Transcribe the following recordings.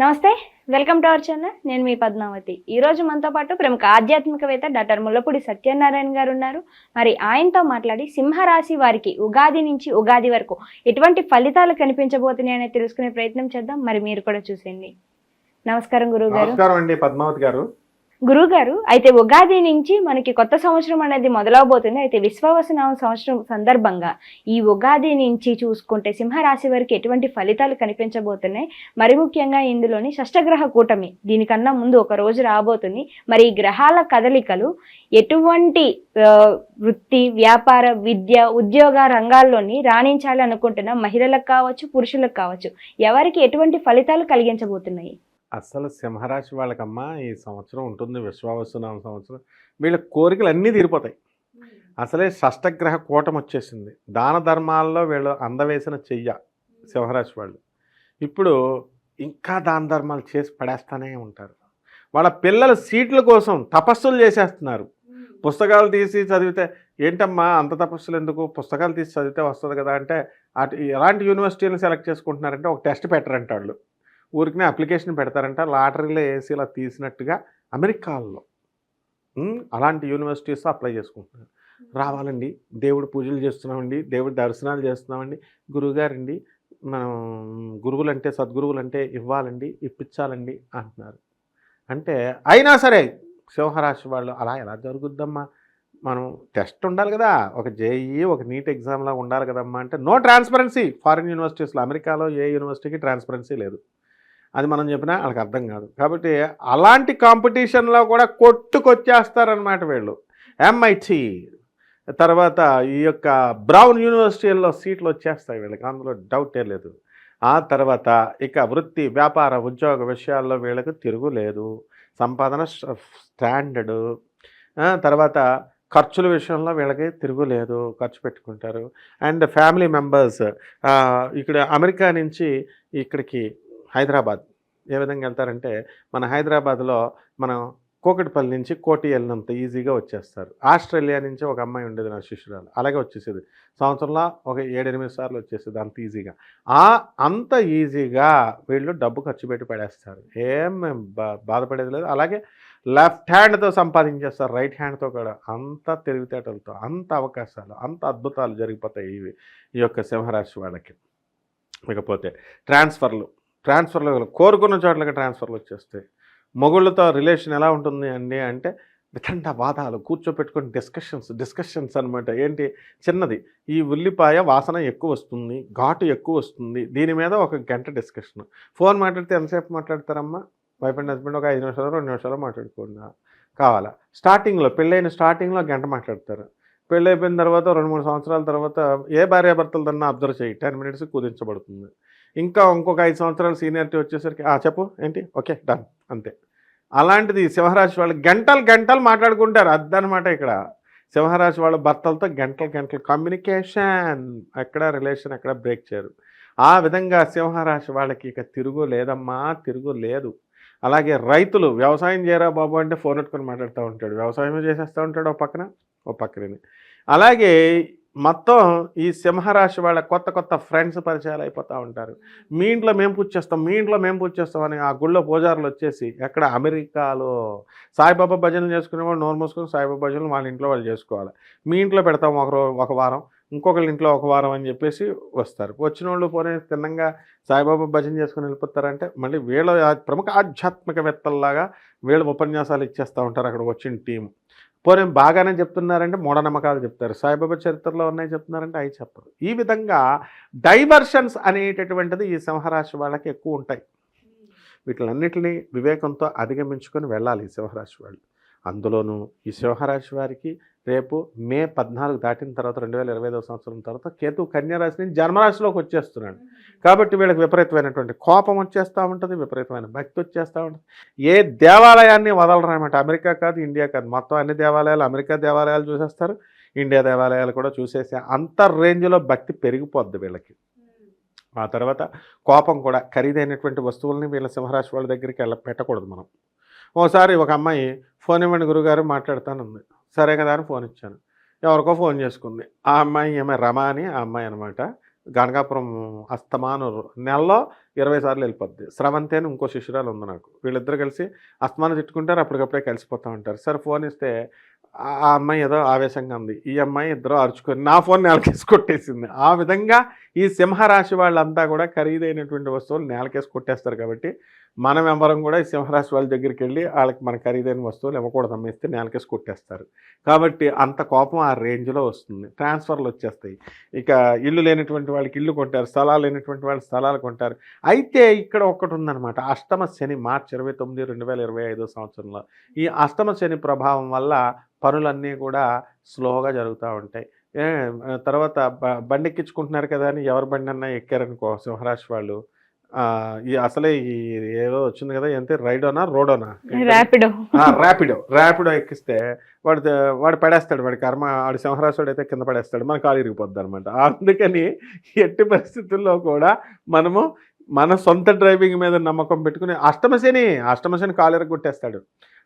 నమస్తే welcome to our channel. నేను మీ పద్మావతి. ఈ రోజు మనతో పాటు ప్రముఖ ఆధ్యాత్మికవేత్త డాక్టర్ ముల్లపూడి సత్యనారాయణ గారు ఉన్నారు. మరి ఆయనతో మాట్లాడి సింహరాశి వారికి ఉగాది నుంచి ఉగాది వరకు ఎటువంటి ఫలితాలు కనిపించబోతున్నాయని తెలుసుకునే ప్రయత్నం చేద్దాం. మరి మీరు కూడా చూసేయండి. నమస్కారం గురువు గారు. నమస్కారం అండి పద్మావతి గారు. గురుగారు అయితే ఉగాది నుంచి మనకి కొత్త సంవత్సరం అనేది మొదలవబోతుంది. అయితే విశ్వవసనామ సంవత్సరం సందర్భంగా ఈ ఉగాది నుంచి చూసుకుంటే సింహరాశి వారికి ఎటువంటి ఫలితాలు కనిపించబోతున్నాయి? మరి ముఖ్యంగా ఇందులోని షష్టగ్రహ కూటమి దీనికన్నా ముందు ఒక రోజు రాబోతుంది. మరి ఈ గ్రహాల కదలికలు ఎటువంటి వృత్తి వ్యాపార విద్య ఉద్యోగ రంగాల్లోని రాణించాలి అనుకుంటున్న మహిళలకు కావచ్చు పురుషులకు కావచ్చు ఎవరికి ఎటువంటి ఫలితాలు కలిగించబోతున్నాయి? అసలు సింహరాశి వాళ్ళకమ్మా ఈ సంవత్సరం ఉంటుంది విశ్వావసునామ సంవత్సరం. వీళ్ళ కోరికలు అన్నీ తీరిపోతాయి. అసలే షష్టగ్రహ కూటం వచ్చేసింది. దాన ధర్మాల్లో వీళ్ళు అందవేసిన చెయ్య సింహరాశి వాళ్ళు. ఇప్పుడు ఇంకా దాన ధర్మాలు చేసి పడేస్తూనే ఉంటారు. వాళ్ళ పిల్లల సీట్ల కోసం తపస్సులు చేసేస్తున్నారు. పుస్తకాలు తీసి చదివితే ఏంటమ్మా అంత తపస్సులు ఎందుకు? పుస్తకాలు తీసి చదివితే వస్తుంది కదా అంటే అటు ఎలాంటి యూనివర్సిటీలు సెలెక్ట్ చేసుకుంటున్నారంటే ఒక టెస్ట్ పెట్టరంట వాళ్ళు ఊరికి అప్లికేషన్ పెడతారంట లాటరీలో వేసి ఇలా తీసినట్టుగా అమెరికాలో. ఉమ్, అలాంటి యూనివర్సిటీస్ అప్లై చేసుకుంటున్నారు. రావాలండి దేవుడు పూజలు చేస్తున్నామండి దేవుడి దర్శనాలు చేస్తున్నామండి గురువుగారండి మనం గురువులు అంటే సద్గురువులు అంటే ఇవ్వాలండి ఇప్పించాలండి అంటున్నారు. అంటే అయినా సరే సింహరాశి వాళ్ళు అలా ఎలా జరుగుద్దమ్మా? మనం టెస్ట్ ఉండాలి కదా ఒక జేఈ ఒక నీట్ ఎగ్జామ్లా ఉండాలి కదమ్మా అంటే నో ట్రాన్స్పరెన్సీ. ఫారిన్ యూనివర్సిటీస్లో అమెరికాలో ఏ యూనివర్సిటీకి ట్రాన్స్పరెన్సీ లేదు. అది మనం చెప్పినా వాళ్ళకి అర్థం కాదు. కాబట్టి అలాంటి కాంపిటీషన్లో కూడా కొట్టుకొచ్చేస్తారనమాట వీళ్ళు. ఎంఐటి తర్వాత ఈ యొక్క బ్రౌన్ యూనివర్సిటీల్లో సీట్లు వచ్చేస్తాయి వీళ్ళకి. అందులో డౌటే లేదు. ఆ తర్వాత ఇక వృత్తి వ్యాపార ఉద్యోగ విషయాల్లో వీళ్ళకి తిరుగులేదు సంపాదన స్టాండర్డు తర్వాత ఖర్చుల విషయంలో వీళ్ళకి తిరుగులేదు ఖర్చు పెట్టుకుంటారు. అండ్ ఫ్యామిలీ మెంబర్స్ ఇక్కడ అమెరికా నుంచి ఇక్కడికి హైదరాబాద్. ఏ విధంగా వెళ్తారంటే మన హైదరాబాద్లో మనం కోకటిపల్లి నుంచి కోటి వెళ్ళినంత ఈజీగా వచ్చేస్తారు. ఆస్ట్రేలియా నుంచి ఒక అమ్మాయి ఉండేది నా శిష్యురాలు. అలాగే వచ్చేసేది. సంవత్సరంలో ఒక ఏడెనిమిది సార్లు వచ్చేసేది అంత ఈజీగా. ఆ అంత ఈజీగా వీళ్ళు డబ్బు ఖర్చు పెట్టి పడేస్తారు. ఏం బా బాధపడేది లేదు. అలాగే లెఫ్ట్ హ్యాండ్తో సంపాదించేస్తారు. రైట్ హ్యాండ్తో కూడా. అంత తెలివితేటలతో అంత అవకాశాలు అంత అద్భుతాలు జరిగిపోతాయి ఇవి ఈ యొక్క సింహరాశి వాళ్ళకి. ఇకపోతే ట్రాన్స్ఫర్లు. ట్రాన్స్ఫర్లు కోరుకున్న చోట్లకి ట్రాన్స్ఫర్లు వచ్చేస్తాయి. మొగుళ్ళతో రిలేషన్ ఎలా ఉంటుంది అండి అంటే వితండ వాదాలు కూర్చోపెట్టుకొని డిస్కషన్స్ డిస్కషన్స్ అనమాట ఏంటి? చిన్నది. ఈ ఉల్లిపాయ వాసన ఎక్కువ వస్తుంది ఘాటు ఎక్కువ వస్తుంది. దీని మీద ఒక గంట డిస్కషన్. ఫోన్ మాట్లాడితే ఎంతసేపు మాట్లాడతారమ్మా? వైఫ్ అండ్ హస్బెండ్ ఒక ఐదు నిమిషాలు రెండు నిమిషాలు మాట్లాడుకున్నా కావాలా? స్టార్టింగ్లో పెళ్ళైన స్టార్టింగ్లో గంట మాట్లాడతారు. పెళ్ళైపోయిన అయిపోయిన తర్వాత రెండు మూడు సంవత్సరాల తర్వాత ఏ భార్యాభర్తలదన్నా అబ్జర్వ్ చేయి. టెన్ మినిట్స్ కుదించబడుతుంది. ఇంకా ఇంకొక ఐదు సంవత్సరాలు సీనియారిటీ వచ్చేసరికి "ఆ, చెప్పు ఏంటి? ఓకే డన్ అంతే. అలాంటిది సింహరాశి వాళ్ళు గంటలు గంటలు మాట్లాడుకుంటారు అద్దనమాట ఇక్కడ. సింహరాశి వాళ్ళ భర్తలతో గంటలు గంటలు కమ్యూనికేషన్ ఎక్కడ రిలేషన్ ఎక్కడ బ్రేక్ చేయరు. ఆ విధంగా సింహరాశి వాళ్ళకి ఇక తిరుగు లేదమ్మా తిరుగు లేదు. అలాగే రైతులు వ్యవసాయం చేయరా బాబు అంటే ఫోన్ పెట్టుకొని మాట్లాడుతూ ఉంటాడు. వ్యవసాయం చేసేస్తూ ఉంటాడు ఒక పక్కన ఓ పక్కన అలాగే మొత్తం ఈ సింహరాశి వాళ్ళ కొత్త కొత్త ఫ్రెండ్స్ పరిచయాలు అయిపోతూ ఉంటారు. మీ ఇంట్లో మేము పూజ చేస్తాం మీ ఇంట్లో మేము పూజ చేస్తాం అని ఆ గుళ్ళో పూజారులు వచ్చేసి ఎక్కడ అమెరికాలో సాయిబాబా భజనలు చేసుకునే వాళ్ళు నోరు మూసుకొని సాయిబాబా భజనలు వాళ్ళ ఇంట్లో వాళ్ళు చేసుకోవాలి. మీ ఇంట్లో పెడతాం ఒక ఒక వారం ఇంకొకళ్ళ ఇంట్లో ఒక వారం అని చెప్పేసి వస్తారు. వచ్చిన వాళ్ళు పోనీ తిన్నంగా సాయిబాబా భజన చేసుకుని వెళ్ళిపోతారంటే మళ్ళీ వీళ్ళ ప్రముఖ ఆధ్యాత్మికవేత్తల్లాగా వీళ్ళ ఉపన్యాసాలు ఇచ్చేస్తూ ఉంటారు అక్కడ వచ్చిన టీం పోనీ బాగానే చెప్తున్నారంటే మూఢనమ్మకాలు చెప్తారు. సాయిబాబా చరిత్రలో ఉన్నాయి చెప్తున్నారంటే అవి చెప్పరు. ఈ విధంగా డైవర్షన్స్ అనేటటువంటిది ఈ సింహరాశి వాళ్ళకి ఎక్కువ ఉంటాయి. వీటిలన్నిటిని వివేకంతో అధిగమించుకొని వెళ్ళాలి ఈ సింహరాశి వాళ్ళు. అందులోనూ ఈ సింహరాశి వారికి రేపు మే పద్నాలుగు దాటిన తర్వాత రెండు వేల ఇరవై ఐదవ సంవత్సరం తర్వాత కేతు కన్యారాశి నుంచి జన్మరాశిలోకి వచ్చేస్తున్నాడు. కాబట్టి వీళ్ళకి విపరీతమైనటువంటి కోపం వచ్చేస్తూ ఉంటుంది విపరీతమైన భక్తి వచ్చేస్తూ ఉంటుంది. ఏ దేవాలయాన్ని వదలరనమాట అమెరికా కాదు ఇండియా కాదు. మొత్తం అన్ని దేవాలయాలు అమెరికా దేవాలయాలు చూసేస్తారు ఇండియా దేవాలయాలు కూడా చూసేసి అంత రేంజ్లో భక్తి పెరిగిపోద్ది వీళ్ళకి. ఆ తర్వాత కోపం కూడా ఖరీదైనటువంటి వస్తువుల్ని వీళ్ళ సింహరాశి వాళ్ళ దగ్గరికి వెళ్ళ పెట్టకూడదు మనం. ఓసారి ఒక అమ్మాయి ఫోన్ ఇవ్వండి గురుగారు మాట్లాడతానుంది. సరే కదా అని ఫోన్ ఇచ్చాను. ఎవరికో ఫోన్ చేసుకుంది. ఆ అమ్మాయి ఏమైనా రమ అని ఆ అమ్మాయి అనమాట గనకాపురం అస్తమాను నెలలో ఇరవై సార్లు వెళ్ళిపోద్ది. స్రవంతి అని ఇంకో శిష్యురాలు ఉంది నాకు. వీళ్ళిద్దరు కలిసి అస్తమానం తిట్టుకుంటారు అప్పటికప్పుడే కలిసిపోతూ ఉంటారు. సరే ఫోన్ ఇస్తే ఆ అమ్మాయి ఏదో ఆవేశంగా ఉంది. ఈ అమ్మాయి ఇద్దరు అరుచుకొని నా ఫోన్ నేలకేసి కొట్టేసింది. ఆ విధంగా ఈ సింహరాశి వాళ్ళంతా కూడా ఖరీదైనటువంటి వస్తువులు నేలకేసి కొట్టేస్తారు కాబట్టి మనం ఎవరం కూడా ఈ సింహరాశి వాళ్ళ దగ్గరికి వెళ్ళి వాళ్ళకి మన ఖరీదైన వస్తువులు ఇవ్వకూడదు అమ్మేస్తే నేలకేసి కొట్టేస్తారు. కాబట్టి అంత కోపం ఆ రేంజ్లో వస్తుంది. ట్రాన్స్ఫర్లు వచ్చేస్తాయి. ఇక ఇల్లు లేనటువంటి వాళ్ళకి ఇల్లు కొంటారు స్థలాలు లేనటువంటి వాళ్ళు స్థలాలు కొంటారు. అయితే ఇక్కడ ఒక్కటి ఉందన్నమాట. అష్టమ శని మార్చి ఇరవై తొమ్మిది రెండు వేల ఇరవై ఐదో సంవత్సరంలో. ఈ అష్టమ శని ప్రభావం వల్ల పనులన్నీ కూడా స్లోగా జరుగుతూ ఉంటాయి. తర్వాత బ- బండి ఎక్కించుకుంటున్నారు కదా అని ఎవరి బండి అన్నా ఎక్కారనుకో సింహరాశి వాళ్ళు. ఈ అసలే ఈ ఏదో వచ్చింది కదా ఎంత రైడోనా రోడోనా? ర్యాపిడో. ర్యాపిడో. ర్యాపిడో ఎక్కిస్తే వాడు వాడు పడేస్తాడు వాడి కర్మ వాడి సింహరాశుడు అయితే కింద పడేస్తాడు మన కాలు ఇరిగిపోద్ది అనమాట అందుకని ఎట్టి పరిస్థితుల్లో కూడా మనము మన సొంత డ్రైవింగ్ మీద నమ్మకం పెట్టుకుని అష్టమశని అష్టమశని కాలు ఇరగొట్టేస్తాడు.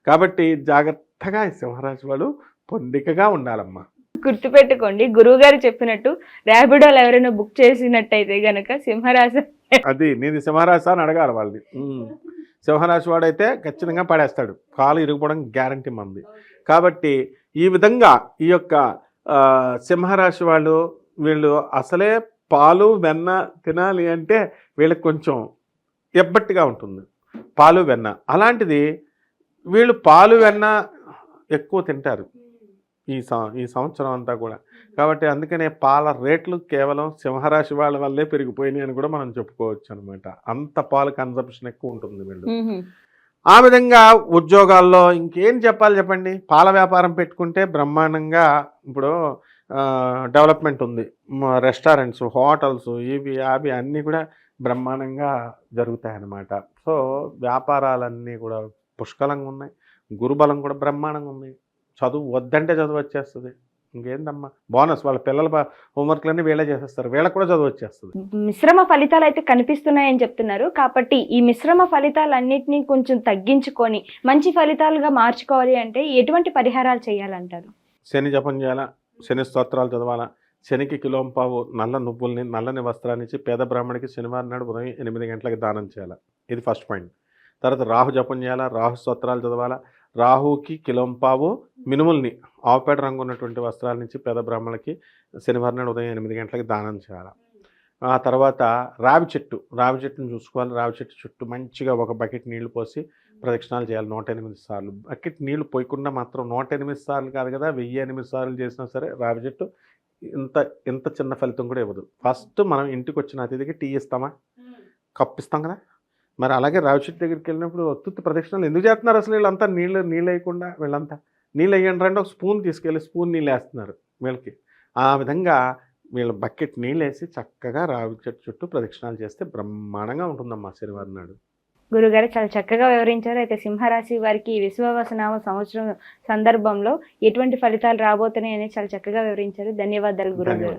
కాబట్టి జాగ్రత్తగా సింహరాశి వాళ్ళు పొందికగా ఉండాలమ్మా. గుర్తుపెట్టుకోండి గురువు గారు చెప్పినట్టు ర్యాపిడోలు ఎవరైనా బుక్ చేసినట్టయితే గనక సింహరాశి అది నీది సింహరాశి అని అడగాలి వాళ్ళని. సింహరాశి వాడైతే ఖచ్చితంగా పడేస్తాడు. కాలు ఇరిగిపోవడం గ్యారంటీ మంది కాబట్టి ఈ విధంగా ఈ యొక్క సింహరాశి వాళ్ళు వీళ్ళు అసలే పాలు వెన్న తినాలి అంటే వీళ్ళకి కొంచెం ఎబ్బట్టిగా ఉంటుంది. పాలు వెన్న అలాంటిది వీళ్ళు పాలు వెన్న ఎక్కువ తింటారు. ఈ సం ఈ సంవత్సరం అంతా కూడా. కాబట్టి అందుకనే పాల రేట్లు కేవలం సింహరాశి వాళ్ళ వల్లే పెరిగిపోయినాయి అని కూడా మనం చెప్పుకోవచ్చు అనమాట అంత పాలు కన్సంప్షన్ ఎక్కువ ఉంటుంది వీళ్ళు. ఆ విధంగా ఉద్యోగాల్లో ఇంకేం చెప్పాలి చెప్పండి? పాల వ్యాపారం పెట్టుకుంటే బ్రహ్మాండంగా ఇప్పుడు డెవలప్మెంట్ ఉంది. రెస్టారెంట్స్ హోటల్స్ ఇవి అవి అన్నీ కూడా బ్రహ్మాండంగా జరుగుతాయి అన్నమాట సో వ్యాపారాలన్నీ కూడా పుష్కలంగా ఉన్నాయి. గురుబలం కూడా బ్రహ్మాండంగా ఉంది. చదువు వద్దంటే చదువు వచ్చేస్తుంది. ఇంకేందమ్మా? బోనస్ వాళ్ళ పిల్లల హోంవర్క్లన్నీ వీళ్ళే చేసేస్తారు. వీళ్ళకి కూడా చదువు వచ్చేస్తుంది. మిశ్రమ ఫలితాలు అయితే కనిపిస్తున్నాయని చెప్తున్నారు. కాబట్టి ఈ మిశ్రమ ఫలితాలన్నిటినీ కొంచెం తగ్గించుకొని మంచి ఫలితాలుగా మార్చుకోవాలి అంటే ఎటువంటి పరిహారాలు చేయాలంటారు? శని జపం చేయాలా? శని స్తోత్రాలు చదవాలా? శనికి కిలోంపావు నల్ల నువ్వుల్ని నల్లని వస్త్రాన్ని ఇచ్చి పేద బ్రాహ్మడికి శనివారం నాడు ఉదయం ఎనిమిది గంటలకు దానం చేయాలా? ఇది ఫస్ట్ పాయింట్. తర్వాత రాహు జపం చేయాలా? రాహు స్తోత్రాలు చదవాలా? రాహుకి కిలోంపావు మినుముల్ని ఆవుపేట రంగు ఉన్నటువంటి వస్త్రాల నుంచి పేద బ్రాహ్మణులకి శనివారం నాడు ఉదయం ఎనిమిది గంటలకు దానం చేయాలి? ఆ తర్వాత రావి చెట్టు రావి చెట్టును చూసుకోవాలి. రావి చెట్టు చుట్టూ మంచిగా ఒక బకెట్ నీళ్ళు పోసి ప్రదక్షిణాలు చేయాలి నూట ఎనిమిది సార్లు. బకెట్ నీళ్ళు పోయకుండా మాత్రం నూట ఎనిమిది సార్లు కాదు కదా వెయ్యి ఎనిమిది సార్లు చేసినా సరే రావి చెట్టు ఇంత ఇంత చిన్న ఫలితం కూడా ఇవ్వదు. ఫస్ట్ మనం ఇంటికి వచ్చిన అతిథికి టీ ఇస్తామా? కప్పు ఇస్తాం కదా? మరి అలాగే రావి చెట్టు దగ్గరికి వెళ్ళినప్పుడు ఒత్తుత్తి ప్రదక్షిణాలు ఎందుకు చేస్తున్నారు అసలు వీళ్ళంతా? నీళ్ళు నీళ్ళు వేయకుండా వీళ్ళంతా? నీళ్ళు వేయండి రండి ఒక స్పూన్ తీసుకెళ్ళి స్పూన్ నీళ్ళు వేస్తున్నారు వీళ్ళకి ఆ విధంగా వీళ్ళ బకెట్ నీళ్ళు వేసి చక్కగా రావి చెట్టు చుట్టూ ప్రదక్షిణాలు చేస్తే బ్రహ్మాండంగా ఉంటుందమ్మా శనివారం నాడు. గురుగారు చాలా చక్కగా వివరించారు. అయితే సింహరాశి వారికి విశ్వవసనామ సంవత్సరం సందర్భంలో ఎటువంటి ఫలితాలు రాబోతున్నాయని చాలా చక్కగా వివరించారు. ధన్యవాదాలు గురుగారు.